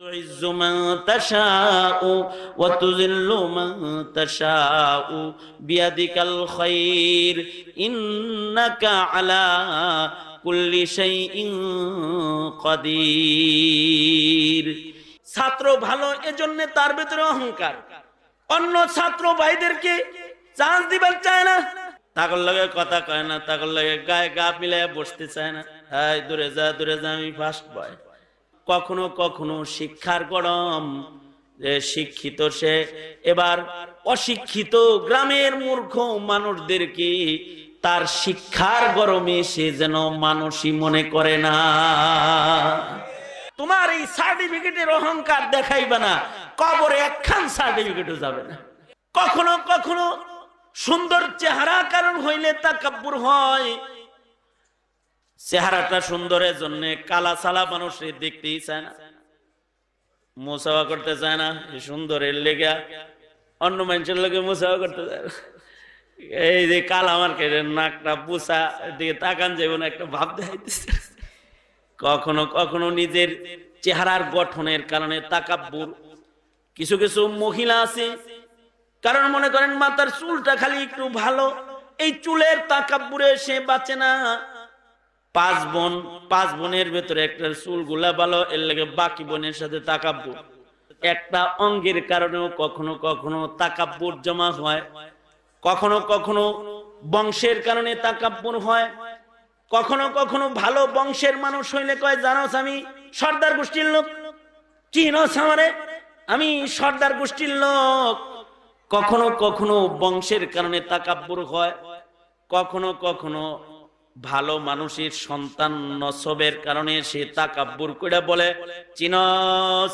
تعز من تشاء وتذل من تشاء بيدك الخير إنك على كل شيء قدير ছাত্র ভালো এজন্য তার ভিতরে অহংকার অন্য ছাত্র ভাইদেরকে চান্স দিবার চায় না তাকর লগে কথা কয় না তাকর লগে গায়ে গা মিলায় বসতে চায় না হাই দূরে যা দূরে যা আমি ফার্স্ট বয় কখনো কখনো শিক্ষার গরম। শিক্ষিত সে, এবার অশিক্ষিত গ্রামের মূর্খ মানুষদেরকে তার শিক্ষার গরমে সে যেন মানুষই মনে করে না? তোমার এই সার্টিফিকেটের অহংকার দেখাইবে না, কবরে একখান সার্টিফিকেটও যাবে না। কখনো কখনো সুন্দর চেহারা কারণ হইলে তা কাব্বুর হয় চেহারাটা সুন্দরের জন্য কালা সালা মানুষের দেখতেই চায় না। মোসাওয়া করতে চায় না সুন্দরের লেগা অন্য মানুষের লোকে মোসাওয়া করতে চায় না। এই যে কালা মার্কেটের নাকটা পুষা দিকে তাকান যাইব না, একটা ভাব দেখাইতেছে। কখনো কখনো নিজের চেহারার গঠনের কারণে তাকাব্বুর কিছু কিছু মহিলা আছে, কারণ মনে করেন মাথার চুলটা খালি একটু ভালো, এই চুলের তাকাব্বুরে সে বাঁচে না। পাঁচ বোন, পাঁচ বোনের ভেতরে একটা চুলগুলা ভালো, এর লেগে বাকি বোনের সাথে তাকাব্বুর একটা অঙ্গের কারণেও কখনো কখনো তাকাব্বুর জমা হয়, কখনো কখনো বংশের কারণে তাকাব্বুর হয়, কখনো কখনো ভালো বংশের মানুষ হইলে কয় জানোস আমি সর্দার গোষ্ঠীর লোক চিনস আমারে আমি সর্দার গোষ্ঠীর লোক। কখনো কখনো বংশের কারণে তাকাব্বুর হয়, কখনো কখনো ভালো মানুষের সন্তান নসবের কারণে সে তাকাব্বুর করে বলে চিনস